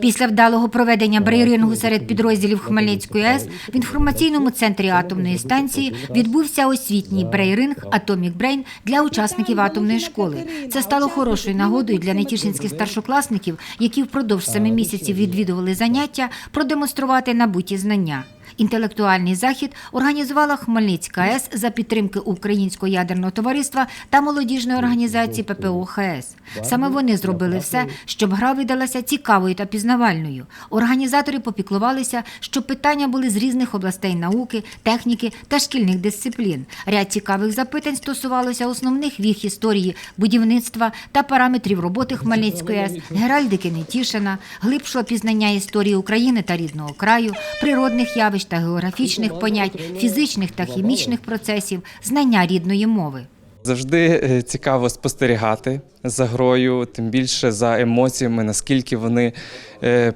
Після вдалого проведення брейрингу серед підрозділів Хмельницької АЕС в інформаційному центрі атомної станції відбувся освітній брейринг Атомік Брейн для учасників атомної школи. Це стало хорошою нагодою для нетішинських старшокласників, які впродовж семи місяців відвідували заняття, продемонструвати набуті знання. Інтелектуальний захід організувала Хмельницька АЕС за підтримки Українського ядерного товариства та молодіжної організації ППО ХС. Саме вони зробили все, щоб гра видалася цікавою та пізнавальною. Організатори попіклувалися, щоб питання були з різних областей науки, техніки та шкільних дисциплін. Ряд цікавих запитань стосувалося основних віх історії будівництва та параметрів роботи Хмельницької АЕС, геральдики Нетішина, глибшого пізнання історії України та рідного краю, природних явищ та географічних понять, фізичних та хімічних процесів, знання рідної мови. Завжди е, цікаво спостерігати за грою, тим більше за емоціями, наскільки вони е,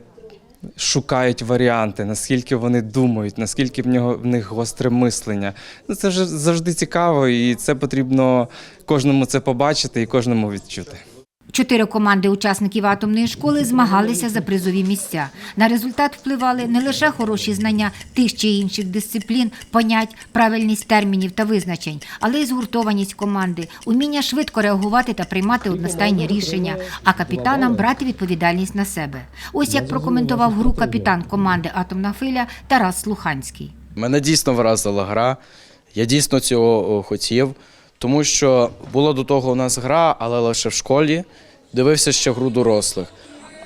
шукають варіанти, наскільки вони думають, наскільки в нього в них гостре мислення. Ну, це завжди цікаво, і це потрібно кожному це побачити і кожному відчути. Чотири команди учасників атомної школи змагалися за призові місця. На результат впливали не лише хороші знання тих чи інших дисциплін, понять, правильність термінів та визначень, але й згуртованість команди, уміння швидко реагувати та приймати одностайні рішення, а капітанам брати відповідальність на себе. Ось як прокоментував гру капітан команди Атомна хвиля Тарас Слуханський. Мене дійсно вразила гра. Я дійсно цього хотів, тому що була до того у нас гра, але лише в школі. Дивився ще гру дорослих.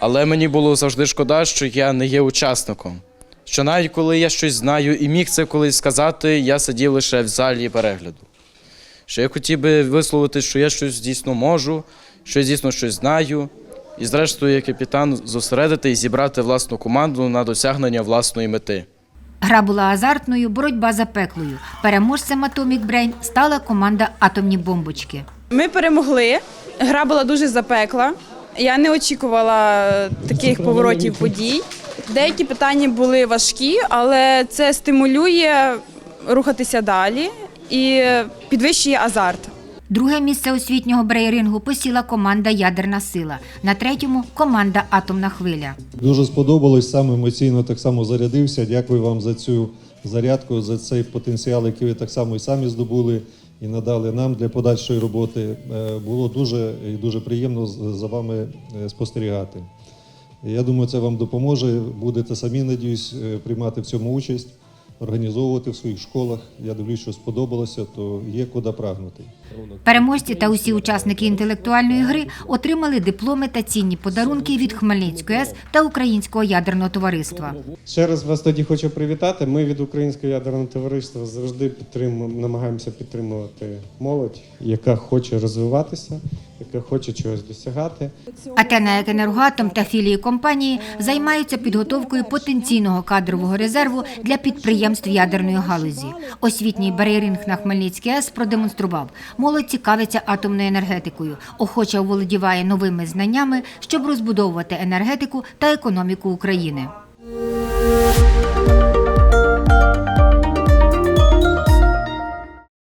Але мені було завжди шкода, що я не є учасником. Що навіть коли я щось знаю і міг це колись сказати, я сидів лише в залі перегляду. Що я хотів би висловити, що я щось дійсно можу, що я дійсно щось знаю. І, зрештою, як капітан, зосередити і зібрати власну команду на досягнення власної мети. Гра була азартною, боротьба запеклою. Переможцем Atomic Brain стала команда Атомні бомбочки. Ми перемогли. Гра була дуже запекла. Я не очікувала таких поворотів подій. Деякі питання були важкі, але це стимулює рухатися далі і підвищує азарт. Друге місце освітнього брейрингу посіла команда Ядерна сила. На третьому команда Атомна хвиля. Дуже сподобалось, сам емоційно так само зарядився. Дякую вам за цю зарядку, за цей потенціал, який ви так само і самі здобули і надали нам для подальшої роботи. Е, Було дуже і дуже приємно за вами е, спостерігати. Я думаю, це вам допоможе. Будете самі, надіюсь, е, приймати в цьому участь, організовувати в своїх школах. Я дивлюсь, що сподобалося, то є куди прагнути. Переможці та усі учасники інтелектуальної гри отримали дипломи та цінні подарунки від Хмельницької АЕС та Українського ядерного товариства. Ще раз вас тоді хочу привітати. Ми від Українського ядерного товариства завжди підтримуємо, намагаємося підтримувати молодь, яка хоче розвиватися, яка хоче чогось досягати. Атена Енергоатом та філії компанії займаються підготовкою потенційного кадрового резерву для підприємств ядерної галузі. Освітній бар'єринг на Хмельницькій АЕС продемонстрував. Молодь цікавиться атомною енергетикою, охоче оволодіває новими знаннями, щоб розбудовувати енергетику та економіку України.